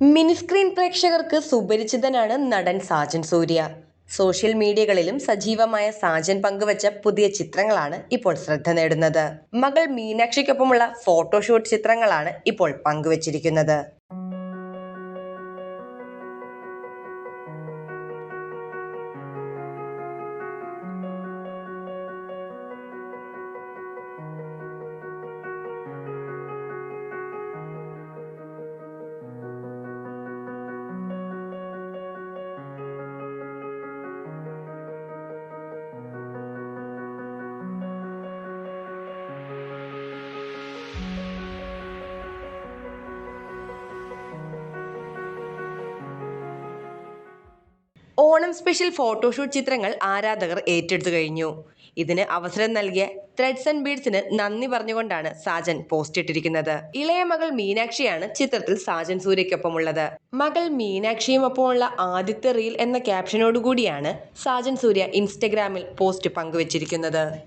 Mini screen പ്രേക്ഷകർക്ക് സുപരിചിതനാണ് നടൻ സാജൻ സൂര്യ. Social മീഡിയകളിലും സജീവമായ സാജൻ പങ്കുവച്ച പുതിയ ചിത്രങ്ങളാണ് ഇപ്പോൾ ശ്രദ്ധ നേടുന്നത്. മകൾ മീനാക്ഷിക്കൊപ്പമുള്ള ഫോട്ടോഷൂട്ട് ചിത്രങ്ങളാണ് ഇപ്പോൾ പങ്കുവച്ചിരിക്കുന്നത്. ഓണം സ്പെഷ്യൽ ഫോട്ടോഷൂട്ട് ചിത്രങ്ങൾ ആരാധകർ ഏറ്റെടുത്തു കഴിഞ്ഞു. ഇതിന് അവസരം നൽകിയ ത്രെഡ്സ് ആൻഡ് ബീഡ്സിന് നന്ദി പറഞ്ഞുകൊണ്ടാണ് സാജൻ പോസ്റ്റ് ഇട്ടിരിക്കുന്നത്. ഇളയ മകൾ മീനാക്ഷിയാണ് ചിത്രത്തിൽ സാജൻ സൂര്യയ്ക്കൊപ്പമുള്ളത്. മകൾ മീനാക്ഷിയും ഒപ്പമുള്ള ആദ്യത്തെ റീൽ എന്ന ക്യാപ്ഷനോടുകൂടിയാണ് സാജൻ സൂര്യ ഇൻസ്റ്റഗ്രാമിൽ പോസ്റ്റ് പങ്കുവച്ചിരിക്കുന്നത്.